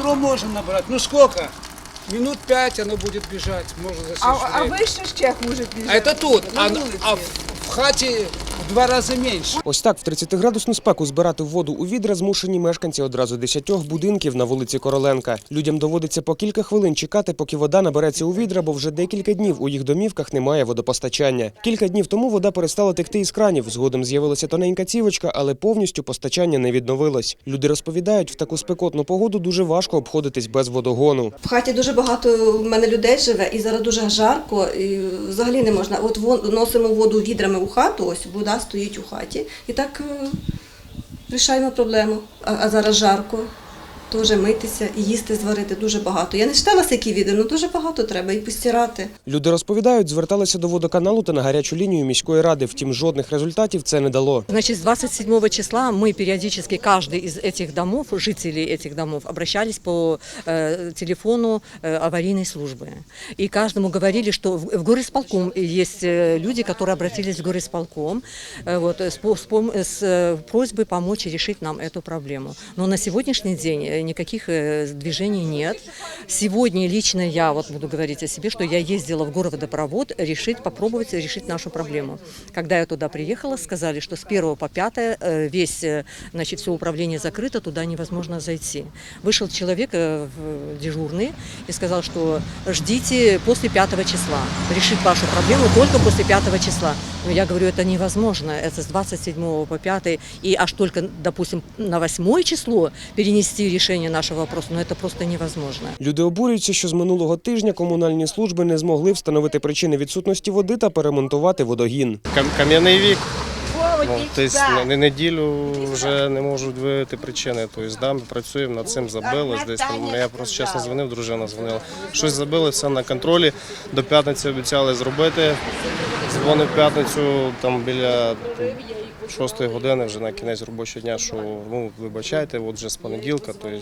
ведро можно набрать. Ну сколько? Минут пять оно будет бежать, можно засечь А, а время. вище ще хуже А это тут, На а, вулиці. а в, в хате два раза меньше. Ось так в 30-градусну спеку збирати воду у відра змушені мешканці одразу десятьох будинків на вулиці Короленка. Людям доводиться по кілька хвилин чекати, поки вода набереться у відра, бо вже декілька днів у їх домівках немає водопостачання. Кілька днів тому вода перестала текти із кранів. Згодом з'явилася тоненька цівочка, але повністю постачання не відновилось. Люди розповідають, в таку спекотну погоду дуже важко обходитись без водогону. В хаті дуже багато в мене людей живе, і зараз дуже жарко, і взагалі не можна. От вон- носимо воду відрами у хату, ось вода стоїть у хаті. І так вирішаємо рішаємо проблему. А зараз жарко, теж митися і їсти зварити дуже багато. Я не читала, які відео, але дуже багато треба і постирати. Люди розповідають, зверталися до водоканалу та на гарячу лінію міської ради. Втім, жодних результатів це не дало. Значит, с 27 числа мы периодически, каждый из этих домов, жителей этих домов, обращались по э, телефону э, аварийной службы. И каждому говорили, что в, в горисполком есть э, люди, которые обратились в горисполком э, вот, с, по- с пом- с э, просьбой помочь решить нам эту проблему. Но на сегодняшний день э, никаких э, движений нет. Сегодня лично я вот буду говорить о себе, что я ездила в горводопровод решить, попробовать решить нашу проблему. Когда я туда приехала, сказали, что с 1 по 5 э, весь, э, значит, все управление закрыто, туда невозможно зайти. Вышел человек дежурный и сказал, что ждите после 5 числа, решить вашу проблему только после 5 числа. Но я говорю, это невозможно, это с 27 по 5, и аж только, допустим, на 8 число перенести решение нашего вопроса, но это просто невозможно. Люди обурюються, що з минулого тижня комунальні служби не змогли встановити причини відсутності води та перемонтувати водогін. Кам- Кам'яний вік. Ну, тобто на- неділю вже не можуть виявити причини. Тобто, да, ми працюємо над цим, забилось десь там. Я просто чесно дзвонив, дружина дзвонила. Щось забили, все на контролі. До п'ятниці обіцяли зробити. Дзвонив п'ятницю там біля шостої години вже на кінець робочого дня, що ну вибачайте, от вже з понеділка, тобто є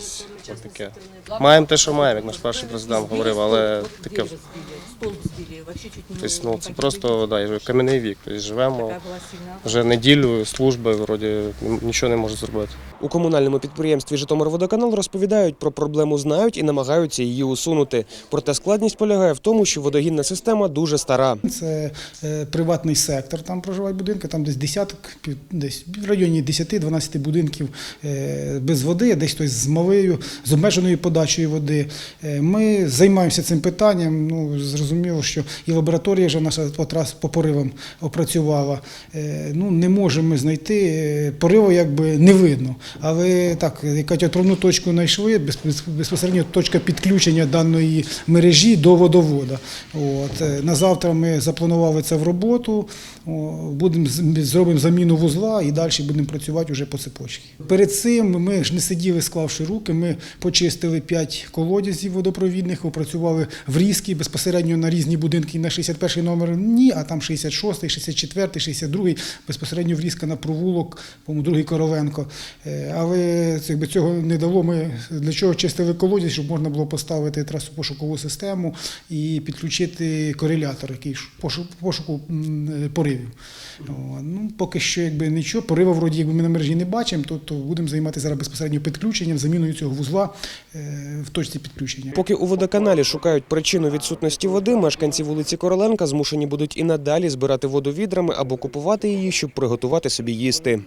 таке. Маємо те, що маємо, як наш перший президент говорив, але таке. Тобто, ну, це просто да, кам'яний вік. Тобто, живемо вже неділю, служби вроді нічого не можуть зробити. У комунальному підприємстві Житомирводоканал розповідають про проблему, знають і намагаються її усунути. Проте складність полягає в тому, що водогінна система дуже стара. Це е, приватний сектор, там проживають будинки, там десь десяток, пів- десь в районі 10-12 будинків е, без води, десь хтось з малою, з обмеженою подачею води. Е, Ми займаємося цим питанням. Ну, зрозуміло, що і лабораторія вже наша от раз по поривам опрацювала. Е, Ну, не можемо знайти, е, пориву якби не видно. Але так, якась отровну точку знайшли, без- без- безпосередньо точка підключення даної мережі до водовода. От. е, На завтра ми запланували це в роботу, будемо зробимо заміну вузла і далі будемо працювати вже по цепочці. Перед цим ми ж не сиділи, склавши руки. Ми почистили 5 колодязів водопровідних, опрацювали врізки безпосередньо на різні будинки. На 61 номер ні, а там 66, 64, 62, безпосередньо врізка на провулок, по-моєму, другий Короленко. Е, Але якби цього не дало. Ми для чого чистили колодязь, щоб можна було поставити трасопошукову систему і підключити корелятор, який пошуку поривів. Ну, поки що, якби нічого, порива вроді, якби ми на мережі не бачимо, то, то будемо займатися зараз безпосередньо підключенням, заміною цього вузла е, в точці підключення. Поки у водоканалі шукають причину відсутності води, мешканці вулиці Короленка змушені будуть і надалі збирати воду відрами або купувати її, щоб приготувати собі їсти.